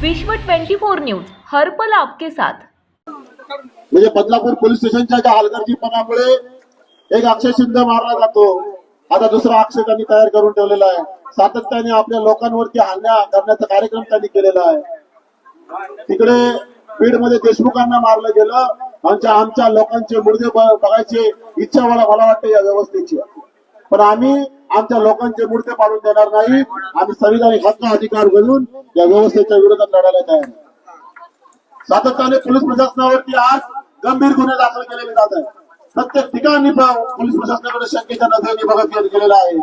विश्व 24 न्यूज हर्पल आपके साथ. म्हणजे बदलापूर पोलीस स्टेशनच्या ज्या हलगर्जीपणामुळे एक अक्षय शिंदे मारला जातो आता दुसरा अक्षय त्यांनी तयार करून ठेवलेला आहे. सातत्याने आपल्या लोकांवरती हल्ला करण्याचा कार्यक्रम त्यांनी केलेला आहे. तिकडे बीडमध्ये देशमुखांना मारलं गेलं आमच्या आमच्या लोकांचे मुर्दे ब- बघायची इच्छा मला मला वाटते या व्यवस्थेची. पण आम्ही आमच्या लोकांचे मुर्दे पाडून देणार नाही. आम्ही संविधानिक हक्क अधिकार घेऊन या व्यवस्थेच्या विरोधात लढायला तयार आहे. सातत्याने पोलीस प्रशासनावरती आज गंभीर गुन्हे दाखल केलेले जात आहेत. प्रत्येक ठिकाणी पोलीस प्रशासनाकडे शंकेच्या नजरेने बघत गेलेला आहे.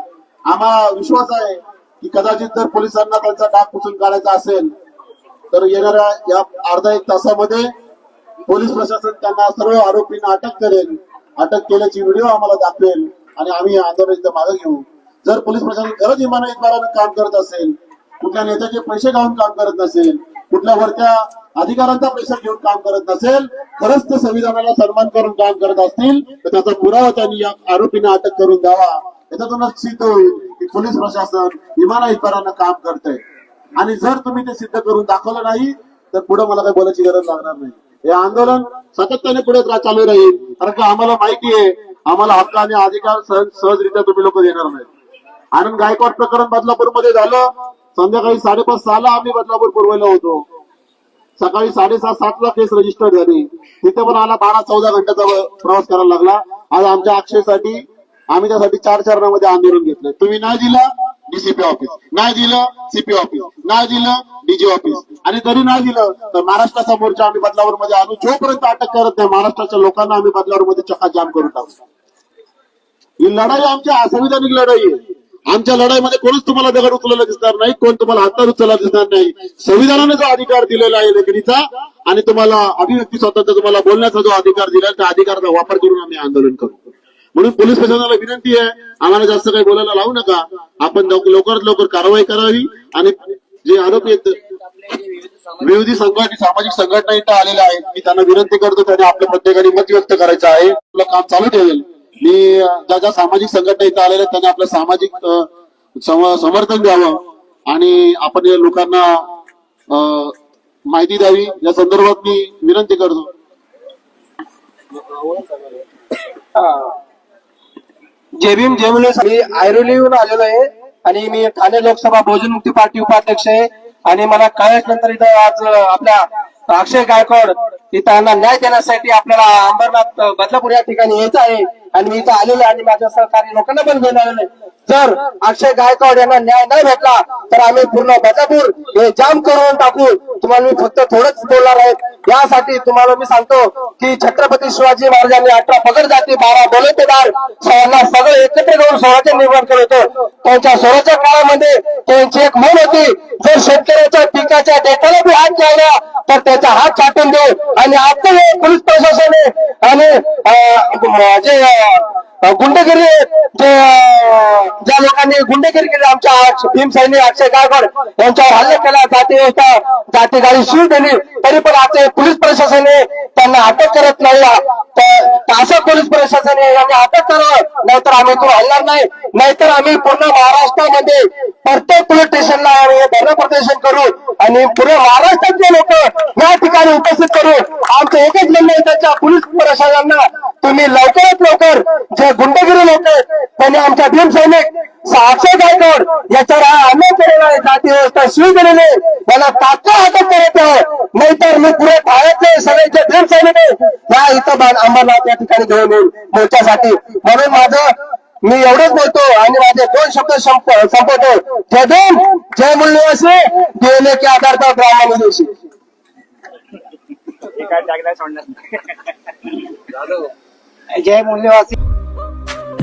आम्हाला विश्वास आहे की कदाचित जर पोलिसांना त्यांचा डाग पुसून काढायचा असेल तर येणाऱ्या या अर्धा एक तासामध्ये पोलीस प्रशासन त्यांना सर्व आरोपींना अटक करेल. अटक केल्याची व्हिडिओ आम्हाला दाखवेल. आणि आम्ही या आंदोलनाचं मागे घेऊ. जर पोलीस प्रशासन खरंच इमानतदारानं काम करत असेल कुठल्या नेत्याचे पैसे घालून काम करत नसेल कुठल्या वरच्या अधिकारांचा पैसा घेऊन काम करत नसेल खरंच ते संविधानाला सन्मान करून काम करत असतील तर त्याचा पुरावा त्यांनी या आरोपींना अटक करून द्यावा. याच्यातूनच सिद्ध होईल की पोलीस प्रशासन इमानदारानं काम करतंय. आणि जर तुम्ही ते सिद्ध करून दाखवलं नाही तर पुढे मला काही बोलायची गरज लागणार नाही. हे आंदोलन सातत्याने पुढे चालू राहील. कारण का आम्हाला माहिती आहे आम्हाला हक्क आणि अधिकार सहज सहजरित्या तुम्ही लोक देणार नाही आनंद गायकवाड प्रकरण बदलापूरमध्ये झालं. संध्याकाळी साडेपाच सहाला आम्ही बदलापूर पुरवायला होतो. सकाळी साडेसात सातला केस रजिस्टर झाली. तिथे पण आला बारा चौदा घंट्याचा प्रवास करायला लागला. आज आमच्या आक्षेसाठी आम्ही त्यासाठी चार चरणामध्ये आंदोलन घेतलं तुम्ही नाही दिलं डीसीपी ऑफिस नाही दिलं सीपी ऑफिस नाही दिलं डीजी ऑफिस आणि जरी नाही दिलं तर महाराष्ट्राचा मोर्चा आम्ही बदलापूरमध्ये आणू जोपर्यंत अटक करत नाही महाराष्ट्राच्या लोकांना आम्ही बदलावर मध्ये चक्का जाम करून टाकू. ही लढाई आमच्या संविधानिक लढाई आहे. आमच्या लढाईमध्ये कोणच तुम्हाला दगड उचलला दिसणार नाही कोण तुम्हाला हातात उचलला दिसणार नाही. संविधानाने जो अधिकार दिलेला आहे लेखणीचा आणि तुम्हाला अभिव्यक्ती स्वातंत्र्य तुम्हाला बोलण्याचा जो अधिकार दिला त्या अधिकाराचा वापर करून आम्ही आंदोलन करू. म्हणून पोलीस प्रशासनाला विनंती आहे आम्हाला जास्त काही बोलायला लावू नका. आपण लवकर- लवकरात लवकर कारवाई करावी आणि जे आरोपी आहेत विरोधी संघटना सामाजिक संघटना इथं आलेल्या आहेत मी त्यांना विनंती करतो त्यांनी आपल्या प्रत्येकाने मत व्यक्त करायचं आहे. आपलं काम चालू ठेवेल. मी ज्या ज्या सामाजिक संघटना इथं आलेल्या त्यांनी आपलं सामाजिक समर्थन द्यावं आणि आपण या लोकांना माहिती द्यावी. या संदर्भात मी विनंती करतो. जय भीम जय मी आयरोलीहून आलेलो आहे आणि मी ठाणे लोकसभा बहुजन मुक्ती पार्टी उपाध्यक्ष आहे आणि मला कळल्यानंतर इथं आज आपल्या अक्षय गायकवाड इथं त्यांना न्याय देण्यासाठी आपल्याला अंबरनाथ बदलापूर या ठिकाणी यायचं आहे. आणि मी इथं आलेलो आणि माझ्या सहकारी लोकांना पण घेऊन आलेलो जर अक्षय गायकवाड यांना न्याय नाही भेटला तर आम्ही पूर्ण बदलापूर हे जाम करून टाकू. तुम्हाला मी फक्त थोडंच बोलणार आहे. यासाठी तुम्हाला मी सांगतो की छत्रपती शिवाजी महाराजांनी अठरा पगड जाती बारा बोलतेदार सर्वांना सगळे एकत्र करून स्वराज्य निर्माण करत होतो. त्यांच्या स्वराज्य काळामध्ये त्यांची एक म्हण होती जर शेतकऱ्याच्या पिकाच्या डेटाला बी हात घ्यायला तर त्याचा हात छाटून देऊ. आणि आता पोलीस प्रशासने आणि जे गुंडगिरी जे आणि लोकांनी गुंडगिरी केली. आमच्या अक्ष- अक्षय गायकवाड यांच्यावर हल्ला केला. जाती व्यवस्था जाती गाडी शिव दिली तरी पण आता पोलीस प्रशासनाने त्यांना अटक करत नाही. असं पोलीस प्रशासनाने यांनी अटक करावं. नाहीतर आम्ही तो हलणार नाही. नाहीतर आम्ही पूर्ण महाराष्ट्रामध्ये प्रत्येक पोलीस स्टेशनला आम्ही धरणं प्रदर्शन करू आणि पूर्ण महाराष्ट्रातले लोक या ठिकाणी उपस्थित करू. आमचं एकच म्हणणं आहे त्याच्या पोलीस प्रशासनाला तुम्ही लवकरात लवकर जे गुंडगिरी लोक त्यांनी आमच्या भीम अक्षय गायकवाड याच्यावर हा अन्याय केलेला आहे. जाती व्यवस्था शिव दिलेली आहे. याला तात्काळ अटक करत आहे. नाहीतर मी पुढे ठाण्यातले सगळे जे भीम सैनिक या इथं अंबरनाथ या ठिकाणी घेऊन येईल. मोर्चासाठी. म्हणून माझं मी एवढंच बोलतो. आणि माझे दोन शब्द संप- संपवतो. जय भीम. जय मूल्यवासी गेले की आधार पर ब्राह्मण दिवशी जय मूल्यवासी